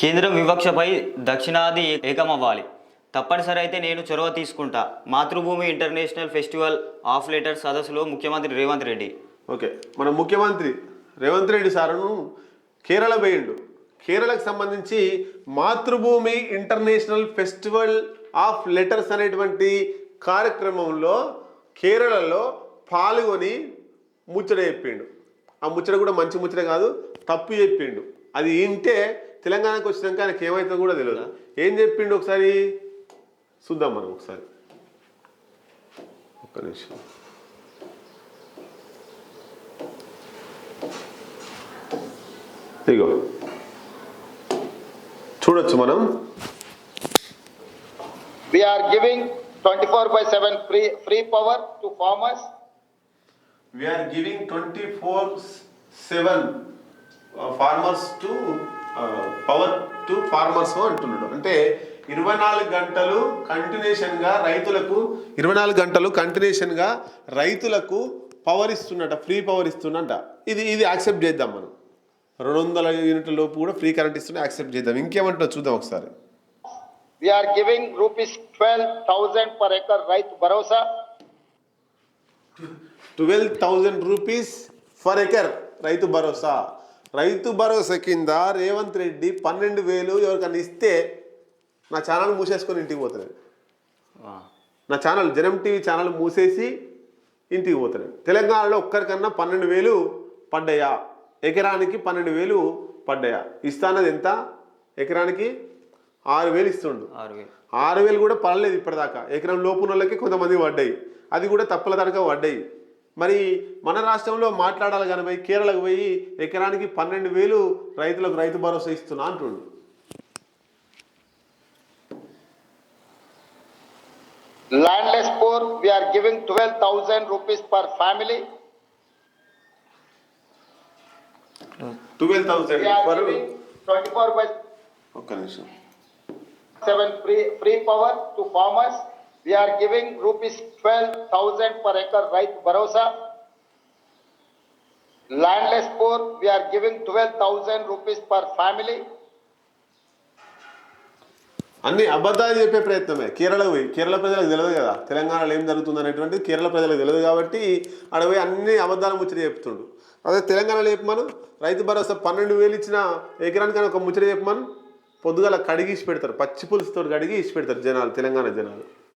కేంద్రం వివక్షపై దక్షిణాది ఏకమవ్వాలి. తప్పనిసరి అయితే నేను చొరవ తీసుకుంటా. మాతృభూమి ఇంటర్నేషనల్ ఫెస్టివల్ ఆఫ్ లెటర్ సదస్సులో ముఖ్యమంత్రి రేవంత్ రెడ్డి. ఓకే. మన ముఖ్యమంత్రి రేవంత్ రెడ్డి సారును కేరళ పోయిండు కేరళకు సంబంధించి మాతృభూమి ఇంటర్నేషనల్ ఫెస్టివల్ ఆఫ్ లెటర్స్ అనేటువంటి కార్యక్రమంలో కేరళలో పాల్గొని ముచ్చట చెప్పిండు. ఆ ముచ్చట కూడా మంచి ముచ్చట కాదు తప్పు చెప్పిండు. అది వింటే తెలంగాణకు వచ్చినాక ఆయనకి ఏమవుతుందో కూడా తెలియదు ఏం చెప్పిండు ఒకసారి? చూద్దాం మనం ఒకసారి. ఒక్క నిమిషం. ఇగో చూడొచ్చు మనం. We are giving 24 by 7 free, free power to farmers. We are giving twenty four seven farmers to power to farmers అంటున్నాడు. అంటే ఇరవై నాలుగు గంటలు కంటిన్యూషన్గా రైతులకు ఇరవై నాలుగు గంటలు కంటిన్యూషన్గా రైతులకు పవర్ ఇస్తున్నట ఫ్రీ పవర్ ఇస్తున్నట ఇది ఇది యాక్సెప్ట్ చేద్దాం మనం. రెండు వందల యూనిట్ల లోపు కూడా ఫ్రీ కరెంట్ ఇస్తున్నా యాక్సెప్ట్ చేద్దాం. ఇంకేమంటుందో చూద్దాం ఒకసారి. We are giving rupees 12,000 per acre right Barosa. Twelve thousand rupees for acre Rythu Bharosa. Rythu భరోసా కింద రేవంత్ రెడ్డి పన్నెండు వేలు ఎవరికన్నా ఇస్తే నా ఛానల్ మూసేసుకొని ఇంటికి పోతున్నాడు నా ఛానల్ జనం టీవీ ఛానల్ మూసేసి ఇంటికి పోతున్నాడు తెలంగాణలో ఒక్కరికన్నా పన్నెండు వేలు పడ్డాయా? ఎకరానికి పన్నెండు వేలు పడ్డాయా? ఇస్తానది ఎంత? ఎకరానికి ఆరు వేలు ఇస్తుండు. ఆరు వేలు. ఆరు వేలు కూడా పడలేదు ఇప్పటిదాకా. ఎకరం లోపు వాళ్ళకి కొంతమంది పడ్డాయి. అది కూడా తప్పుల తనక పడ్డాయి. మరి మన రాష్ట్రంలో మాట్లాడాలి కనుక పోయి కేరళకు పోయి ఎకరానికి పన్నెండు వేలు రైతులకు రైతు భరోసా ఇస్తున్నా అంటుండు. Landless poor we are giving twelve thousand rupees per family twelve thousand ఒక నిమిషం. Seven free free power to farmers We are giving rupees 12,000 per acre right Barosa. Landless poor, we are giving 12,000 rupees per family. అన్ని అబద్ధాలు చెప్పే ప్రయత్నమే. కేరళ పోయి కేరళ ప్రజలకు తెలియదు కదా. తెలంగాణలో ఏం జరుగుతుంది అనేటువంటిది కేరళ ప్రజలకు తెలియదు కాబట్టి ఆడ పోయి అన్ని అబద్ధాలు ముచ్చట చెప్తుండు. అదే తెలంగాణలో చెప్పమను? రైతు భరోసా పన్నెండు వేలు ఇచ్చిన ఎకరానికి ఒక ముచ్చట చెప్పమను? పొద్దుగల కడిగి ఇచ్చి పెడతారు పచ్చి పులుసుతో కడిగి ఇచ్చి పెడతారు జనాలు తెలంగాణ జనాలు.